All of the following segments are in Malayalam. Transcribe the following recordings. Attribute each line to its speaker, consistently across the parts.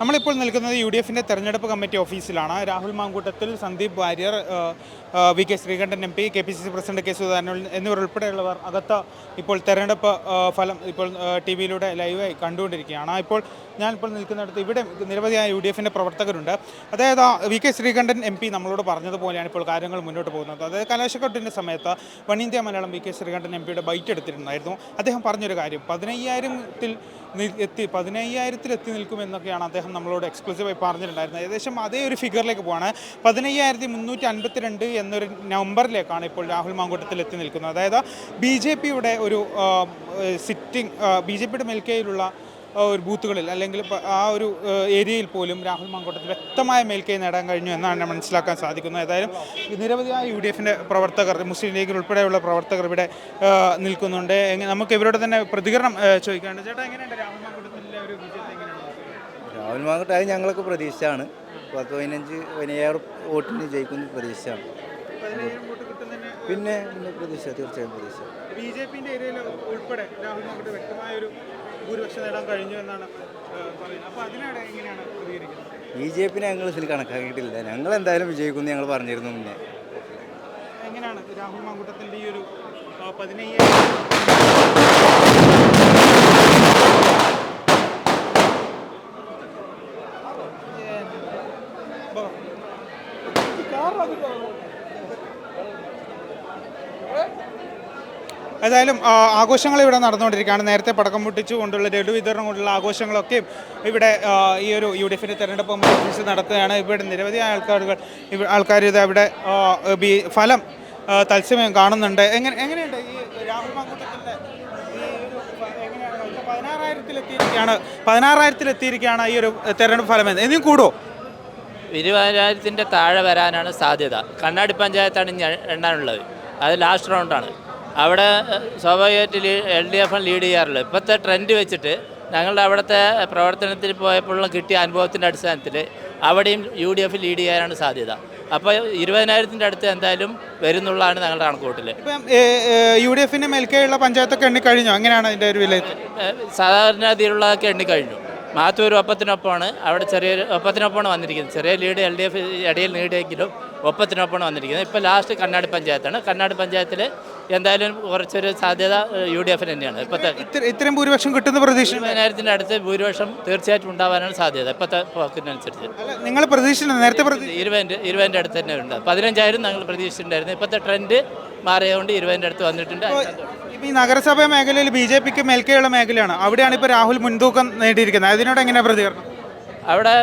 Speaker 1: നമ്മളിപ്പോൾ നിൽക്കുന്നത് യു ഡി എഫിന്റെ തെരഞ്ഞെടുപ്പ് കമ്മിറ്റി ഓഫീസിലാണ്. Rahul Mamkoottathil Sandeep Warrier V K Sreekandan M P K P C C president K Sudhakaran എന്നിവർ ഉൾപ്പെടെയുള്ളവർ അകത്ത് ഇപ്പോൾ തെരഞ്ഞെടുപ്പ് ഫലം ഇപ്പോൾ ടി വിയിലൂടെ ലൈവായി കണ്ടുകൊണ്ടിരിക്കുകയാണ്. ഇപ്പോൾ ഞാനിപ്പോൾ നിൽക്കുന്നിടത്ത് ഇവിടെ നിരവധിയായ യു ഡി എഫിന്റെ പ്രവർത്തകരുണ്ട്. അതായത് V K Sreekandan M P നമ്മളോട് പറഞ്ഞതുപോലെയാണ് ഇപ്പോൾ കാര്യങ്ങൾ മുന്നോട്ട് പോകുന്നത്. അതായത് കലാശക്കൊട്ടിന്റെ സമയത്ത് one India Malayalam V K Sreekandan M പിയുടെ ബൈറ്റ് എടുത്തിട്ടുണ്ടായിരുന്നു അദ്ദേഹം പറഞ്ഞൊരു കാര്യം പതിനയ്യായിരത്തിൽ എത്തി പതിനയ്യായിരത്തിൽ എത്തി നിൽക്കുമെന്നൊക്കെയാണ് അദ്ദേഹം നമ്മളോട് എക്സ്ക്ലൂസീവായി പറഞ്ഞിട്ടുണ്ടായിരുന്നത്. ഏകദേശം അതേ ഒരു ഫിഗറിലേക്ക് പോവാണ്. പതിനയ്യായിരത്തി മുന്നൂറ്റി അൻപത്തിരണ്ട് എന്നൊരു നമ്പറിലേക്കാണ് ഇപ്പോൾ രാഹുൽ മാങ്കൂട്ടത്തിൽ എത്തി നിൽക്കുന്നത്. അതായത് ബി ജെ പിയുടെ ഒരു സിറ്റിംഗ് ബി ജെ പിയുടെ മേൽക്കൈയിലുള്ള ഒരു ബൂത്തുകളിൽ അല്ലെങ്കിൽ ആ ഒരു ഏരിയയിൽ പോലും രാഹുൽ മാങ്കൂട്ടത്തിൽ വ്യക്തമായ മേൽക്കൈ നേടാൻ കഴിഞ്ഞു എന്നാണ് മനസ്സിലാക്കാൻ സാധിക്കുന്നത്. ഏതായാലും നിരവധിയായ യു ഡി എഫിന്റെ പ്രവർത്തകർ മുസ്ലിം ലീഗിൽ ഉൾപ്പെടെയുള്ള പ്രവർത്തകർ ഇവിടെ നിൽക്കുന്നുണ്ട്. നമുക്ക് ഇവരോട് തന്നെ പ്രതികരണം ചോദിക്കാനുണ്ട്. ചേട്ടാ എങ്ങനെയുണ്ട് രാഹുൽ മാങ്കോട്ടത്തിന്റെ ഒരു വിജയത്തെ
Speaker 2: രാഹുൽ അത് ഞങ്ങളൊക്കെ പ്രതീക്ഷയാണ് പത്ത് പതിനഞ്ച് പതിനയ്യായിരം വോട്ടിന് ജയിക്കുന്ന പ്രതീക്ഷയാണ് പിന്നെ പിന്നെ പ്രതീക്ഷ തീർച്ചയായും പ്രതീക്ഷ.
Speaker 1: ബി ജെ പിന്റെ ഉൾപ്പെടെ രാഹുൽ മാങ്ങോട്ട് വ്യക്തമായ ഒരു ഭൂരിപക്ഷം നേടാൻ കഴിഞ്ഞു എന്നാണ് പറയുന്നത്. അപ്പോൾ എങ്ങനെയാണ് പ്രതികരിക്കുന്നത്?
Speaker 2: ബി ജെ പിന്നെ ഞങ്ങൾ ഇതിൽ കണക്കാക്കിയിട്ടില്ല. ഞങ്ങൾ എന്തായാലും വിജയിക്കുമെന്ന് ഞങ്ങൾ പറഞ്ഞിരുന്നു മുന്നേ.
Speaker 1: എങ്ങനെയാണ് രാഹുൽ മാങ്കൂട്ടത്തിന്റെ ഈ ഒരു പതിനയ്യായിരം ഏതായാലും ആഘോഷങ്ങൾ ഇവിടെ നടന്നുകൊണ്ടിരിക്കുകയാണ്. നേരത്തെ പടക്കം പൊട്ടിച്ചു കൊണ്ടുള്ള ലഡു വിതരണം കൊണ്ടുള്ള ആഘോഷങ്ങളൊക്കെയും ഇവിടെ ഈ ഒരു യു ഡി എഫിന്റെ തെരഞ്ഞെടുപ്പ് ഓഫീസ് നടത്തുകയാണ്. ഇവിടെ നിരവധി ആൾക്കാരുകൾ ആൾക്കാർ ഇത് അവിടെ ഫലം തത്സമയം കാണുന്നുണ്ട്. എങ്ങനെ എങ്ങനെയുണ്ട് ഈ രാഹുൽ മാങ്കൂട്ടത്തിന്റെ പതിനാറായിരത്തിലെത്തിയിരിക്കുകയാണ്. പതിനാറായിരത്തിലെത്തിയിരിക്കുകയാണ് ഈ ഒരു തെരഞ്ഞെടുപ്പ് ഫലം എന്ന് ഇനിയും കൂടുമോ
Speaker 3: ഇരുപതിനായിരത്തിന്റെ താഴെ വരാനാണ് സാധ്യത. കണ്ണാടി പഞ്ചായത്താണ് ഇനി എണ്ണാനുള്ളത്. അത് ലാസ്റ്റ് റൗണ്ടാണ് അവിടെ സ്വാഭാവികമായിട്ട് എൽ ഡി എഫ് ലീഡ് ചെയ്യാറുള്ളത്. ഇപ്പോഴത്തെ ട്രെൻഡ് വെച്ചിട്ട് ഞങ്ങളുടെ അവിടുത്തെ പ്രവർത്തനത്തിൽ പോയപ്പോഴുള്ള കിട്ടിയ അനുഭവത്തിന്റെ അടിസ്ഥാനത്തിൽ അവിടെയും യു ഡി എഫ് ലീഡ് ചെയ്യാനാണ് സാധ്യത. അപ്പോൾ ഇരുപതിനായിരത്തിന്റെ അടുത്ത് എന്തായാലും വരുന്നുള്ളതാണ് ഞങ്ങളുടെ കണക്കൂട്ടിൽ
Speaker 1: ഇപ്പം യു ഡി എഫിന്റെ മേൽക്കെയുള്ള പഞ്ചായത്തൊക്കെ എണ്ണി കഴിഞ്ഞോ എങ്ങനെയാണ് അതിന്റെ ഒരു വിലയിരുത്തൽ?
Speaker 3: സാധാരണ രീതിയിലുള്ളതൊക്കെ എണ്ണിക്കഴിഞ്ഞു. മാത്തൂർ ഒപ്പത്തിനൊപ്പമാണ്. അവിടെ ചെറിയൊരു ഒപ്പത്തിനൊപ്പമാണ് വന്നിരിക്കുന്നത്. ചെറിയ ലീഡ് എൽ ഡി എഫ് ഇടയിൽ നേടിയെങ്കിലും ഒപ്പത്തിനൊപ്പമാണ് വന്നിരിക്കുന്നത്. ഇപ്പോൾ ലാസ്റ്റ് കണ്ണാടി പഞ്ചായത്താണ്. കണ്ണാടി പഞ്ചായത്തിൽ എന്തായാലും കുറച്ചൊരു സാധ്യത യു ഡി എഫിന് തന്നെയാണ്. ഇപ്പോഴത്തെ
Speaker 1: ഇത്ര- ഇത്രയും ഭൂരിപക്ഷം കിട്ടുന്ന പ്രതീക്ഷ
Speaker 3: നേരത്തിന്റെ അടുത്ത് ഭൂരിപക്ഷം തീർച്ചയായിട്ടും ഉണ്ടാവാനാണ് സാധ്യത ഇപ്പോഴത്തെ പോക്കിനനുസരിച്ച്
Speaker 1: നിങ്ങൾ പ്രതീക്ഷിച്ചില്ല. നേരത്തെ
Speaker 3: ഇരുപതിന്റെ ഇരുപതിന്റെ അടുത്ത് തന്നെ ഉണ്ട് പതിനഞ്ചായിരം ഞങ്ങൾ പ്രതീക്ഷിച്ചിട്ടുണ്ടായിരുന്നു. ഇപ്പോഴത്തെ ട്രെൻഡ് മാറിയതുകൊണ്ട് ഇരുപതിന്റെ അടുത്ത് വന്നിട്ടുണ്ട്.
Speaker 1: ഈ നഗരസഭാ മേഖലയിൽ ബി ജെ പിക്ക് മേൽക്കെയുള്ള മേഖലയാണ്. അവിടെയാണ് ഇപ്പോൾ രാഹുൽ മുൻതൂക്കം നേടിയിരിക്കുന്നത്. അതിനോട് എങ്ങനെയാണ് പ്രതികരണം?
Speaker 3: അവിടെ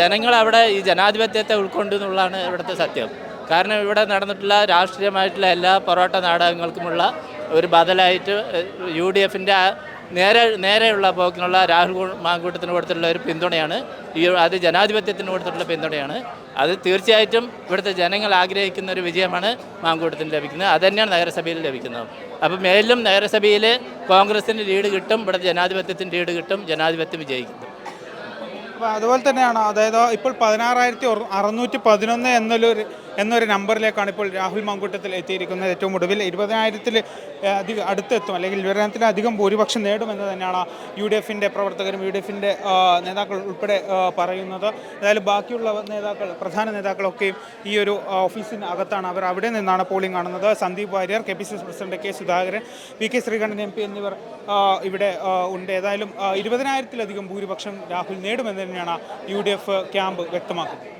Speaker 3: ജനങ്ങൾ അവിടെ ഈ ജനാധിപത്യത്തെ ഉൾക്കൊണ്ടു എന്നുള്ളതാണ് ഇവിടുത്തെ സത്യം. കാരണം ഇവിടെ നടന്നിട്ടുള്ള രാഷ്ട്രീയമായിട്ടുള്ള എല്ലാ പൊറോട്ട നാടകങ്ങൾക്കുമുള്ള ഒരു ബദലായിട്ട് യു ഡി എഫിന്റെ നേരെ നേരെയുള്ള പോക്കിനുള്ള രാഹുൽ മാങ്കൂട്ടത്തിന് കൊടുത്തിട്ടുള്ള ഒരു പിന്തുണയാണ്. ഈ അത് ജനാധിപത്യത്തിന് കൊടുത്തിട്ടുള്ള പിന്തുണയാണ്. അത് തീർച്ചയായിട്ടും ഇവിടുത്തെ ജനങ്ങൾ ആഗ്രഹിക്കുന്ന ഒരു വിജയമാണ് മാങ്കൂട്ടത്തിന് ലഭിക്കുന്നത്. അത് തന്നെയാണ് നഗരസഭയിൽ ലഭിക്കുന്നത്. അപ്പോൾ മേലും നഗരസഭയിൽ കോൺഗ്രസിന് ലീഡ് കിട്ടും ഇവിടെ ജനാധിപത്യത്തിന് ലീഡ് കിട്ടും ജനാധിപത്യം വിജയിക്കും.
Speaker 1: അപ്പോൾ അതുപോലെ തന്നെയാണ് അതായത് ഇപ്പോൾ പതിനാറായിരത്തി അറുന്നൂറ്റി പതിനൊന്ന് എന്നൊരു എന്നൊരു നമ്പറിലേക്കാണ് ഇപ്പോൾ രാഹുൽ മാങ്കൂട്ടത്തിൽ എത്തിയിരിക്കുന്നത്. ഏറ്റവും ഒടുവിൽ ഇരുപതിനായിരത്തിൽ അധികം അടുത്തെത്തും. അല്ലെങ്കിൽ ഇരുപതിനായിരത്തിൽ അധികം ഭൂരിപക്ഷം നേടുമെന്ന് തന്നെയാണ് യു ഡി എഫിന്റെ പ്രവർത്തകരും യു ഡി എഫിന്റെ നേതാക്കൾ ഉൾപ്പെടെ പറയുന്നത്. ഏതായാലും ബാക്കിയുള്ള നേതാക്കൾ പ്രധാന നേതാക്കളൊക്കെയും ഈ ഒരു ഓഫീസിന് അകത്താണ് അവർ അവിടെ നിന്നാണ് പോളിംഗ് കാണുന്നത്. Sandeep Warrier K P C C president K Sudhakaran V K Sreekandan M P എന്നിവർ ഇവിടെ ഉണ്ട്. ഏതായാലും ഇരുപതിനായിരത്തിലധികം ഭൂരിപക്ഷം രാഹുൽ നേടുമെന്ന് തന്നെയാണ് യു ഡി എഫ് ക്യാമ്പ് വ്യക്തമാക്കുന്നത്.